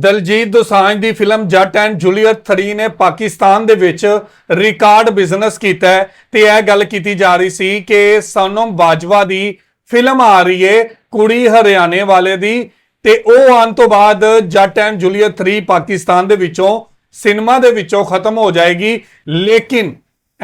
ਦਲਜੀਤ ਦੋਸਾਂਝ ਦੀ film Jatt and Juliet 3 ਨੇ ਪਾਕਿਸਤਾਨ ਦੇ ਵਿੱਚ ਰਿਕਾਰਡ ਬਿਜ਼ਨਸ ਕੀਤਾ ਹੈ ਤੇ ਇਹ ਗੱਲ ਕੀਤੀ ਜਾ ਰਹੀ ਸੀ ਕਿ ਸੋਨਮ ਬਾਜਵਾ ਦੀ ਫਿਲਮ ਆ ਰਹੀ ਏ ਕੁੜੀ ਹਰਿਆਣੇ ਵਾਲੇ ਦੀ ਤੇ ਉਹ ਆਉਣ ਤੋਂ ਬਾਅਦ ਜੱਟ ਐਂਡ ਜੂਲੀਅਟ 3 ਪਾਕਿਸਤਾਨ ਦੇ ਵਿੱਚੋਂ ਸਿਨੇਮਾ ਦੇ ਵਿੱਚੋਂ ਖਤਮ ਹੋ ਜਾਏਗੀ। ਲੇਕਿਨ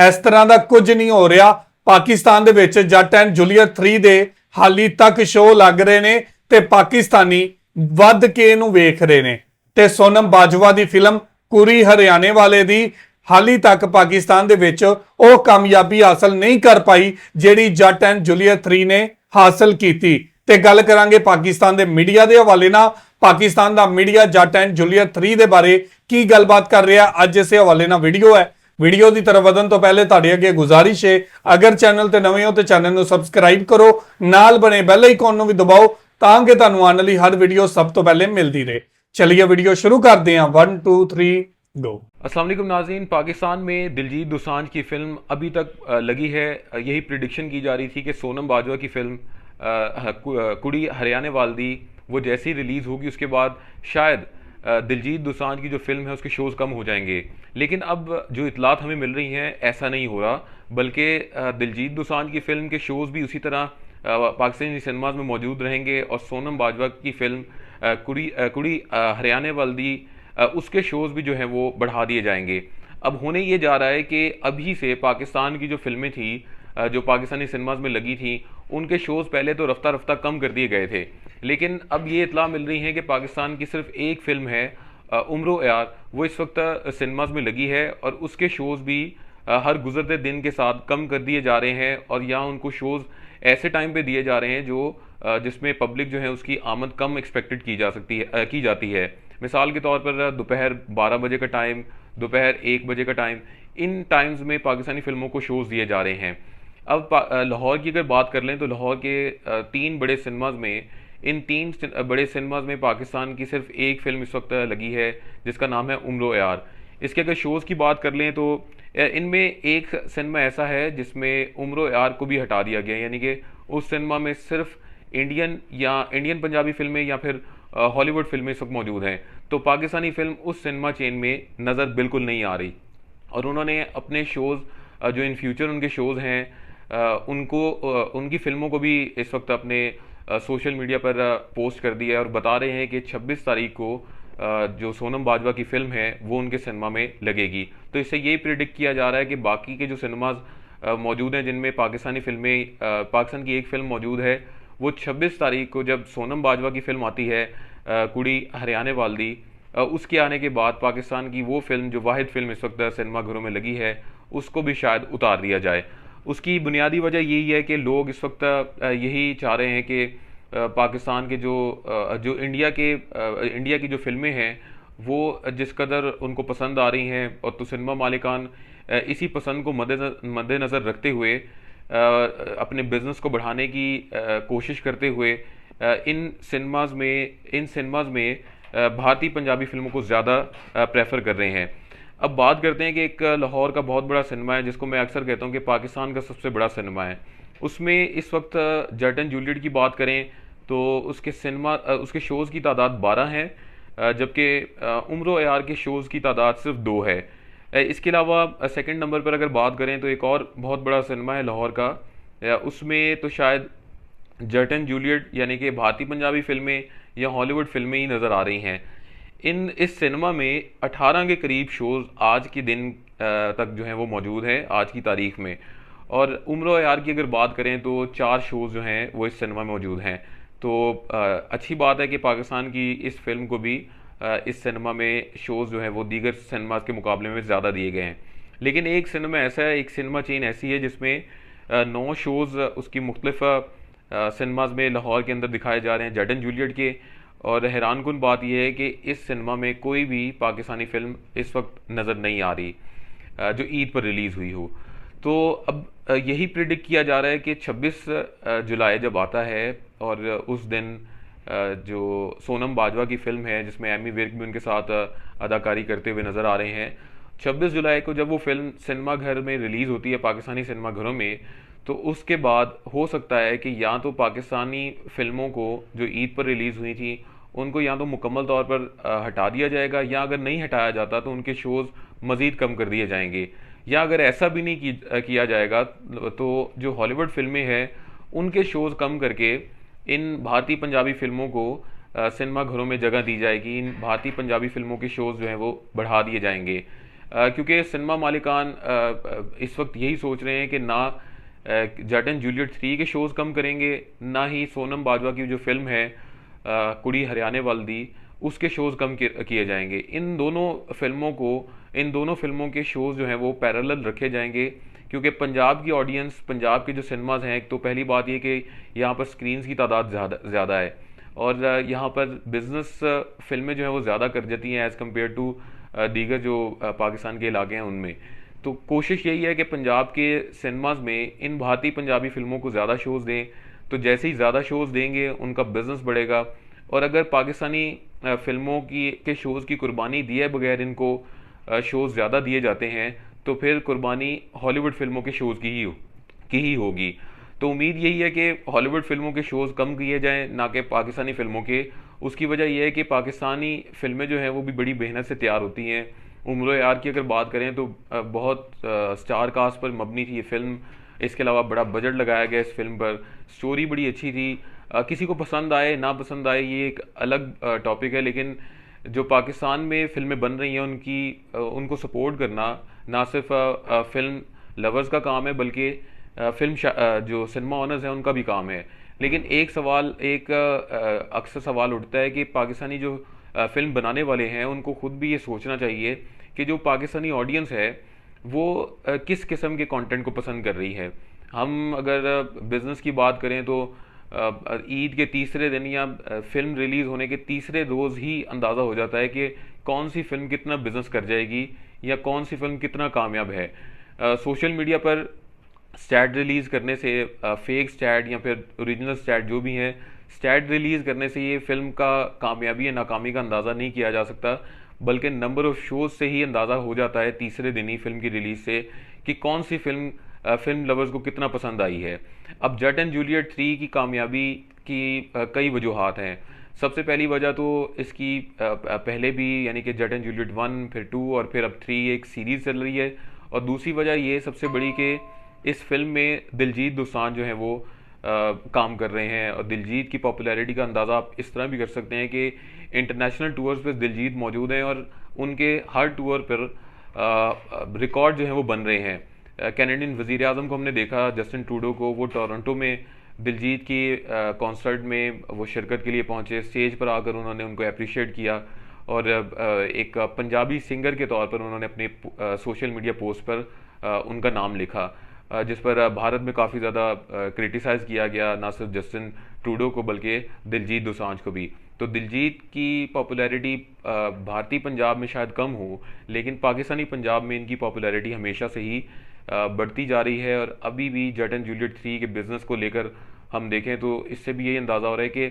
ਇਸ ਤਰ੍ਹਾਂ ਦਾ ਕੁਝ ਨਹੀਂ ਹੋ ਰਿਹਾ। ਪਾਕਿਸਤਾਨ ਦੇ ਵਿੱਚ ਜੱਟ ਐਂਡ ਜੂਲੀਅਟ 3 ਦੇ ਹਾਲੀ ਤੱਕ ਸ਼ੋਅ ਲੱਗ ਰਹੇ ਨੇ ਤੇ ਪਾਕਿਸਤਾਨੀ ਵੱਧ ਕੇ ਇਹਨੂੰ ਵੇਖ ਰਹੇ ਨੇ। ਤੇ ਸੋਨਮ ਬਾਜਵਾ ਦੀ ਫਿਲਮ ਕੁਰੀ ਹਰਿਆਣੇ ਵਾਲੇ ਦੀ ਹਾਲੀ ਤੱਕ ਪਾਕਿਸਤਾਨ ਦੇ ਵਿੱਚ ਉਹ ਕਾਮਯਾਬੀ ਹਾਸਲ ਨਹੀਂ ਕਰ ਪਾਈ, ਜਿਹੜੀ ਜੱਟ ਐਂਡ ਜੂਲੀਅਟ 3 ਨੇ ਹਾਸਲ ਕੀਤੀ। ਤੇ ਗੱਲ ਕਰਾਂਗੇ ਪਾਕਿਸਤਾਨ ਦੇ ਮੀਡੀਆ ਦੇ ਹਵਾਲੇ ਨਾਲ। ਪਾਕਿਸਤਾਨ ਦਾ ਮੀਡੀਆ ਜੱਟ ਐਂਡ ਜੂਲੀਅਟ 3 ਦੇ ਬਾਰੇ ਕੀ ਗੱਲਬਾਤ ਕਰ ਰਿਹਾ, ਅੱਜ ਇਸੇ ਹਵਾਲੇ ਨਾਲ ਵੀਡੀਓ ਹੈ। ਵੀਡੀਓ ਦੀ ਤਰਫ ਵਧਣ ਤੋਂ ਪਹਿਲੇ ਤੁਹਾਡੇ ਅੱਗੇ ਗੁਜ਼ਾਰਿਸ਼ ਹੈ। ਅਗਰ ਚੈਨਲ ਤੇ ਨਵੇਂ ਹੋ ਤੇ ਚੈਨਲ ਨੂੰ ਸਬਸਕ੍ਰਾਈਬ ਕਰੋ, ਨਾਲ ਬਣੇ ਬੈਲ ਆਈਕਨ ਨੂੰ ਵੀ ਦਬਾਓ ਤਾਂ ਕਿ ਤੁਹਾਨੂੰ ਆਉਣ ਵਾਲੀ ਹਰ ਵੀਡੀਓ ਸਭ ਤੋਂ ਪਹਿਲੇ ਮਿਲਦੀ ਰਹੇ। چلیے ویڈیو شروع کر دیا ون ٹو تھری گو السلام علیکم ناظرین پاکستان میں دلجیت دوسانج کی فلم ابھی تک لگی ہے یہی پریڈکشن کی جا رہی تھی کہ سونم باجوہ کی فلم کڑی ہریانے والدی وہ جیسی ریلیز ہوگی اس کے بعد شاید دلجیت دوسانج کی جو فلم ہے اس کے شوز کم ہو جائیں گے لیکن اب جو اطلاعات ہمیں مل رہی ہیں ایسا نہیں ہو رہا بلکہ دلجیت دوسانج کی فلم کے شوز بھی اسی طرح پاکستانی سنیماز میں موجود رہیں گے اور سونم باجوہ کی فلم کڑی کڑی ہریانے والدی اس کے شوز بھی جو ہیں وہ بڑھا دیے جائیں گے۔ اب ہونے یہ جا رہا ہے کہ ابھی سے پاکستان کی جو فلمیں تھیں جو پاکستانی سنیماز میں لگی تھیں، ان کے شوز پہلے تو رفتہ رفتہ کم کر دیے گئے تھے۔ لیکن اب یہ اطلاع مل رہی ہیں کہ پاکستان کی صرف ایک فلم ہے عمرو ایار وہ اس وقت سنیماز میں لگی ہے اور اس کے شوز بھی ہر گزرتے دن کے ساتھ کم کر دیے جا رہے ہیں اور یا ان کو شوز ایسے ٹائم پہ دیے جا رہے ہیں جو جس میں پبلک جو ہے اس کی آمد کم ایکسپیکٹڈ کی جا سکتی ہے کی جاتی ہے۔ مثال کے طور پر دوپہر بارہ بجے کا ٹائم دوپہر ایک بجے کا ٹائم ان ٹائمز میں پاکستانی فلموں کو شوز دیے جا رہے ہیں۔ اب لاہور کی اگر بات کر لیں تو لاہور کے تین بڑے سنیماز میں، ان تین بڑے سنیماز میں پاکستان کی صرف ایک فلم اس وقت لگی ہے، جس کا نام ہے عمرو یار اس کے اگر شوز کی بات کر لیں تو ان میں ایک سنما ایسا ہے جس میں عمر و یار کو بھی ہٹا دیا گیا یعنی کہ اس سنما میں صرف انڈین یا انڈین پنجابی فلمیں یا پھر ہالی ووڈ فلمیں سب موجود ہیں۔ تو پاکستانی فلم اس سنما چین میں نظر بالکل نہیں آ رہی۔ اور انہوں نے اپنے شوز جو ان فیوچر ان کے شوز ہیں ان کو ان کی فلموں کو بھی اس وقت اپنے سوشل میڈیا پر پوسٹ کر دیا ہے اور بتا رہے ہیں کہ چھبیس تاریخ کو جو سونم باجوہ کی فلم ہے، وہ ان کے سنما میں لگے گی۔ تو اس سے یہی پریڈک کیا جا رہا ہے کہ باقی کے جو سینماز موجود ہیں جن میں پاکستانی فلمیں پاکستان کی ایک فلم موجود ہے، وہ چھبیس تاریخ کو جب سونم باجوہ کی فلم آتی ہے کڑی ہریانے والدی اس کے آنے کے بعد پاکستان کی وہ فلم جو واحد فلم اس وقت سنما گھروں میں لگی ہے، اس کو بھی شاید اتار دیا جائے۔ اس کی بنیادی وجہ یہی ہے کہ لوگ اس وقت یہی چاہ رہے ہیں کہ پاکستان کے جو جو انڈیا کے انڈیا کی جو فلمیں ہیں، وہ جس قدر ان کو پسند آ رہی ہیں، اور تو سنیما مالکان اسی پسند کو مد نظر رکھتے ہوئے اپنے بزنس کو بڑھانے کی کوشش کرتے ہوئے ان سنیماز میں، ان سنیماز میں بھارتی پنجابی فلموں کو زیادہ پریفر کر رہے ہیں۔ اب بات کرتے ہیں کہ ایک لاہور کا بہت بڑا سنیما ہے، جس کو میں اکثر کہتا ہوں کہ پاکستان کا سب سے بڑا سنیما ہے۔ اس میں اس وقت جٹ اینڈ جولیٹ کی بات کریں تو اس کے سنیما اس کے شوز کی تعداد بارہ ہے جبکہ عمر و ایار کے شوز کی تعداد صرف دو ہے۔ اس کے علاوہ سیکنڈ نمبر پر اگر بات کریں تو ایک اور بہت بڑا سنیما ہے لاہور کا۔ اس میں تو شاید جرٹن جولیٹ یعنی کہ بھارتی پنجابی فلمیں یا ہالی ووڈ فلمیں ہی نظر آ رہی ہیں۔ ان، اس سنیما میں اٹھارہ کے قریب شوز آج کے دن تک جو ہیں وہ موجود ہیں، آج کی تاریخ میں۔ اور عمر و ایار کی اگر بات کریں تو چار شوز جو ہیں وہ اس سنیما میں موجود ہیں۔ تو اچھی بات ہے کہ پاکستان کی اس فلم کو بھی اس سینما میں شوز جو ہیں وہ دیگر سینماز کے مقابلے میں زیادہ دیے گئے ہیں۔ لیکن ایک سینما ایسا ہے، ایک سینما چین ایسی ہے جس میں نو شوز اس کی مختلف سینماز میں لاہور کے اندر دکھائے جا رہے ہیں، جیڈن جولیٹ کے۔ اور حیران کن بات یہ ہے کہ اس سینما میں کوئی بھی پاکستانی فلم اس وقت نظر نہیں آ رہی جو عید پر ریلیز ہوئی ہو۔ تو اب یہی پریڈک کیا جا رہا ہے کہ چھبیس جولائی جب آتا ہے اور اس دن جو سونم باجوہ کی فلم ہے، جس میں ایمی ویرک بھی ان کے ساتھ اداکاری کرتے ہوئے نظر آ رہے ہیں، چھبیس جولائی کو جب وہ فلم سنیما گھر میں ریلیز ہوتی ہے، پاکستانی سنیما گھروں میں، تو اس کے بعد ہو سکتا ہے کہ یا تو پاکستانی فلموں کو جو عید پر ریلیز ہوئی تھیں، ان کو یا تو مکمل طور پر ہٹا دیا جائے گا، یا اگر نہیں ہٹایا جاتا تو ان کے شوز مزید کم کر دیے جائیں گے۔ یا اگر ایسا بھی نہیں کیا جائے گا، تو جو ہالی ووڈ فلمیں ہیں، ان کے شوز کم کر کے ان بھارتی پنجابی فلموں کو سنیما گھروں میں جگہ دی جائے گی۔ ان بھارتی پنجابی فلموں کے شوز جو ہیں وہ بڑھا دیے جائیں گے۔ کیونکہ سنیما مالکان اس وقت یہی سوچ رہے ہیں کہ نہ جٹ اینڈ جولیٹ تھری کے شوز کم کریں گے، نہ ہی سونم باجوہ کی جو فلم ہے کڑی ہریانے والدی اس کے شوز کم کیے جائیں گے۔ ان دونوں فلموں کو ان دونوں فلموں کے شوز جو ہیں وہ پیرالل رکھے جائیں گے۔ کیونکہ پنجاب کی آڈینس پنجاب کے جو سنیماز ہیں، ایک تو پہلی بات یہ کہ یہاں پر سکرینز کی تعداد زیادہ ہے۔ اور یہاں پر بزنس فلمیں جو ہیں وہ زیادہ کر جاتی ہیں ایز کمپیئر ٹو دیگر جو پاکستان کے علاقے ہیں ان میں۔ تو کوشش یہی ہے کہ پنجاب کے سنیماز میں ان بھارتی پنجابی فلموں کو زیادہ شوز دیں۔ تو جیسے ہی زیادہ شوز دیں گے، ان کا بزنس بڑھے گا۔ اور اگر پاکستانی فلموں کی، کے شوز کی قربانی دیے بغیر ان کو شوز زیادہ دیے جاتے ہیں، تو پھر قربانی ہالی ووڈ فلموں کے شوز کی ہی کی ہی ہوگی۔ تو امید یہی ہے کہ ہالی ووڈ فلموں کے شوز کم کیے جائیں، نہ کہ پاکستانی فلموں کے۔ اس کی وجہ یہ ہے کہ پاکستانی فلمیں جو ہیں، وہ بھی بڑی محنت سے تیار ہوتی ہیں۔ عمر و یار کی اگر بات کریں تو بہت سٹار کاسٹ پر مبنی تھی یہ فلم۔ اس کے علاوہ بڑا بجٹ لگایا گیا اس فلم پر۔ سٹوری بڑی اچھی تھی۔ کسی کو پسند آئے، نہ پسند آئے، یہ ایک الگ ٹاپک ہے، لیکن جو پاکستان میں فلمیں بن رہی ہیں، ان کی ان کو سپورٹ کرنا نہ صرف فلم لورز کا کام ہے، بلکہ فلم جو سنیما آنرز ہیں، ان کا بھی کام ہے۔ لیکن ایک سوال، ایک اکثر سوال اٹھتا ہے کہ پاکستانی جو فلم بنانے والے ہیں، ان کو خود بھی یہ سوچنا چاہیے کہ جو پاکستانی آڈینس ہے، وہ کس قسم کے کانٹینٹ کو پسند کر رہی ہے۔ ہم اگر بزنس کی بات کریں تو عید کے تیسرے دن یا فلم ریلیز ہونے کے تیسرے روز ہی اندازہ ہو جاتا ہے کہ کون سی فلم کتنا بزنس کر جائے گی یا کون سی فلم کتنا کامیاب ہے۔ سوشل میڈیا پر سٹیٹ ریلیز کرنے سے فیک سٹیٹ یا پھر اوریجنل سٹیٹ جو بھی ہیں سٹیٹ ریلیز کرنے سے یہ فلم کا کامیابی یا ناکامی کا اندازہ نہیں کیا جا سکتا، بلکہ نمبر آف شوز سے ہی اندازہ ہو جاتا ہے تیسرے دن ہی فلم کی ریلیز سے کہ کون سی فلم فلم لورز کو کتنا پسند آئی ہے۔ اب جٹ اینڈ جولیٹ تھری کی کامیابی کی کئی وجوہات ہیں۔ سب سے پہلی وجہ تو اس کی پہلے بھی یعنی کہ جٹ اینڈ جولیٹ ون پھر ٹو اور پھر اب تھری ایک سیریز چل رہی ہے۔ اور دوسری وجہ یہ سب سے بڑی کہ اس فلم میں دلجیت دوسان جو ہیں وہ کام کر رہے ہیں۔ اور دلجیت کی پاپولیرٹی کا اندازہ آپ اس طرح بھی کر سکتے ہیں کہ انٹرنیشنل ٹورز پہ دلجیت موجود ہیں اور ان کے ہر ٹور پر ریکارڈ جو ہیں وہ بن رہے ہیں۔ کینیڈین وزیر اعظم کو ہم نے دیکھا، جسٹن ٹوڈو کو، وہ ٹورنٹو میں دلجیت کی کانسرٹ میں وہ شرکت کے لیے پہنچے اسٹیج پر آ کر انہوں نے ان کو اپریشیٹ کیا اور ایک پنجابی سنگر کے طور پر انہوں نے اپنے سوشل میڈیا پوسٹ پر ان کا نام لکھا جس پر بھارت میں کافی زیادہ کرٹیسائز کیا گیا، نہ صرف جسٹن ٹوڈو کو بلکہ دلجیت دوسانج کو بھی۔ تو دلجیت کی پاپولیرٹی بھارتی پنجاب میں شاید کم ہو، لیکن پاکستانی پنجاب میں ان کی پاپولیرٹی ہمیشہ سے ہی بڑھتی جا رہی ہے اور ابھی بھی جٹ اینڈ جولیٹ تھری کے بزنس کو لے کر ہم دیکھیں تو اس سے بھی یہی اندازہ ہو رہا ہے کہ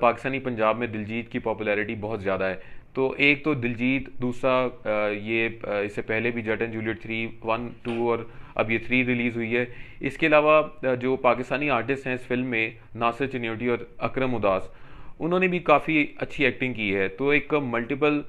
پاکستانی پنجاب میں دلجیت کی پاپولیرٹی بہت زیادہ ہے۔ تو ایک تو دلجیت، دوسرا یہ اس سے پہلے بھی Jatt and Juliet three, one, two اور اب یہ تھری ریلیز ہوئی ہے۔ اس کے علاوہ جو پاکستانی آرٹسٹ ہیں اس فلم میں ناصر چنیوٹی اور اکرم اداس، انہوں نے بھی کافی اچھی ایکٹنگ کی ہے۔ تو ایک ملٹیپل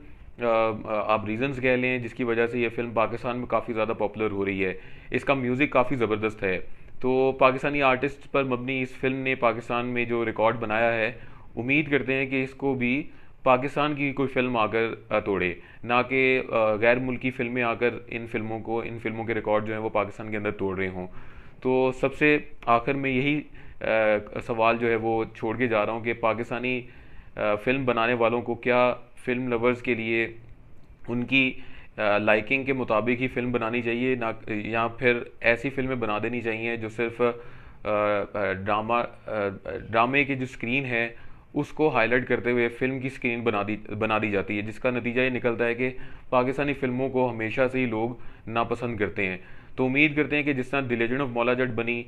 آپ ریزنز کہہ لیں، جس کی وجہ سے یہ فلم پاکستان میں کافی زیادہ پاپولر ہو رہی ہے۔ اس کا میوزک کافی زبردست ہے۔ تو پاکستانی آرٹسٹ پر مبنی اس فلم نے پاکستان میں جو ریکارڈ بنایا ہے، امید کرتے ہیں کہ اس کو بھی پاکستان کی کوئی فلم آ کر توڑے۔ نہ کہ غیر ملکی فلمیں آ کر ان فلموں کو، ان فلموں کے ریکارڈ جو ہیں وہ پاکستان کے اندر توڑ رہے ہوں۔ تو سب سے آخر میں یہی سوال جو ہے وہ چھوڑ کے جا رہا ہوں کہ پاکستانی فلم بنانے والوں کو کیا فلم لورز کے لیے ان کی لائکنگ کے مطابق ہی فلم بنانی چاہیے، نہ یا پھر ایسی فلمیں بنا دینی چاہیے جو صرف ڈرامہ ڈرامے کی جو سکرین ہے، اس کو ہائی لائٹ کرتے ہوئے فلم کی سکرین بنا دی بنا دی جاتی ہے، جس کا نتیجہ یہ نکلتا ہے کہ پاکستانی فلموں کو ہمیشہ سے ہی لوگ ناپسند کرتے ہیں۔ تو امید کرتے ہیں کہ جس طرح دی لیجنڈ آف مولا جٹ بنی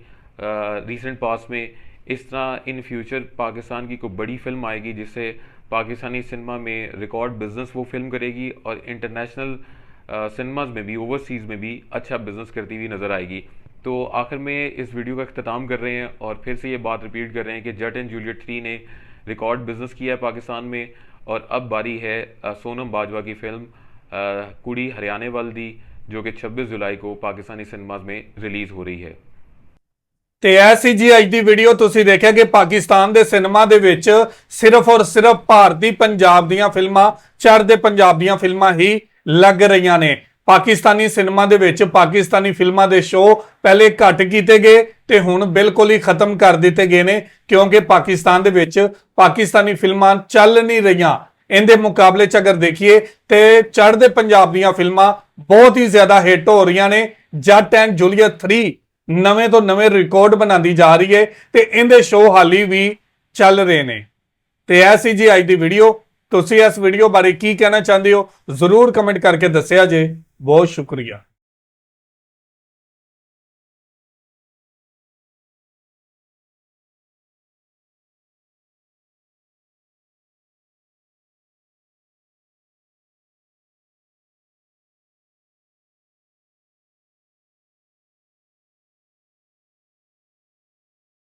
ریسنٹ پاس میں، اس طرح ان فیوچر پاکستان کی کوئی بڑی فلم آئے گی جس سے پاکستانی سنیما میں ریکارڈ بزنس وہ فلم کرے گی اور انٹرنیشنل سنیماز میں بھی، اوورسیز میں بھی اچھا بزنس کرتی ہوئی نظر آئے گی۔ تو آخر میں اس ویڈیو کا اختتام کر رہے ہیں اور پھر سے یہ بات ریپیٹ کر رہے ہیں کہ جٹ اینڈ جولیٹ تھری نے ریکارڈ بزنس کیا ہے پاکستان میں اور اب باری ہے سونم باجوا کی فلم کڑی ہریانے والدی جو کہ چھبیس جولائی کو پاکستانی سنیماز میں ریلیز ہو رہی ہے۔ ਤੇ ਇਹ ਸੀ ਜੀ ਅੱਜ ਦੀ ਵੀਡੀਓ ਤੁਸੀਂ ਦੇਖਿਆ ਕਿ ਪਾਕਿਸਤਾਨ ਦੇ ਸਿਨੇਮਾ ਦੇ ਵਿੱਚ ਸਿਰਫ ਔਰ ਸਿਰਫ ਭਾਰਤੀ ਪੰਜਾਬ ਦੀਆਂ ਫਿਲਮਾਂ, ਚੜ੍ਹਦੇ ਪੰਜਾਬ ਦੀਆਂ ਫਿਲਮਾਂ ਹੀ ਲੱਗ ਰਹੀਆਂ ਨੇ। ਪਾਕਿਸਤਾਨੀ ਸਿਨੇਮਾ ਦੇ ਵਿੱਚ ਪਾਕਿਸਤਾਨੀ ਫਿਲਮਾਂ ਦੇ ਸ਼ੋਅ ਪਹਿਲੇ ਘੱਟ ਕੀਤੇ ਗਏ ਤੇ ਹੁਣ ਬਿਲਕੁਲ ਹੀ ਖਤਮ ਕਰ ਦਿੱਤੇ ਗਏ ਨੇ, ਕਿਉਂਕਿ ਪਾਕਿਸਤਾਨ ਦੇ ਵਿੱਚ ਪਾਕਿਸਤਾਨੀ ਫਿਲਮਾਂ ਚੱਲ ਨਹੀਂ ਰਹੀਆਂ। ਇਹਦੇ ਮੁਕਾਬਲੇ 'ਚ ਅਗਰ ਦੇਖੀਏ ਤੇ ਚੜ੍ਹਦੇ ਪੰਜਾਬ ਦੀਆਂ ਫਿਲਮਾਂ ਬਹੁਤ ਹੀ ਜ਼ਿਆਦਾ ਹਿੱਟ ਹੋ ਰਹੀਆਂ ਨੇ। ਜੱਟ ਐਂਡ ਜੂਲੀਅਟ 3 ਨਵੇਂ ਤੋਂ ਨਵੇਂ ਰਿਕਾਰਡ ਬਣਾਉਂਦੀ ਜਾ ਰਹੀ ਹੈ ਤੇ ਇਹਦੇ ਸ਼ੋਅ ਹਾਲੀ ਵੀ ਚੱਲ ਰਹੇ ਨੇ। ਤੇ ਇਹ ਸੀ ਜੀ ਅੱਜ ਦੀ ਵੀਡੀਓ ਤੁਸੀਂ ਇਸ ਵੀਡੀਓ ਬਾਰੇ ਕੀ ਕਹਿਣਾ ਚਾਹੁੰਦੇ ਹੋ? ਜ਼ਰੂਰ ਕਮੈਂਟ ਕਰਕੇ ਦੱਸਿਆ ਜੇ। ਬਹੁਤ ਸ਼ੁਕਰੀਆ।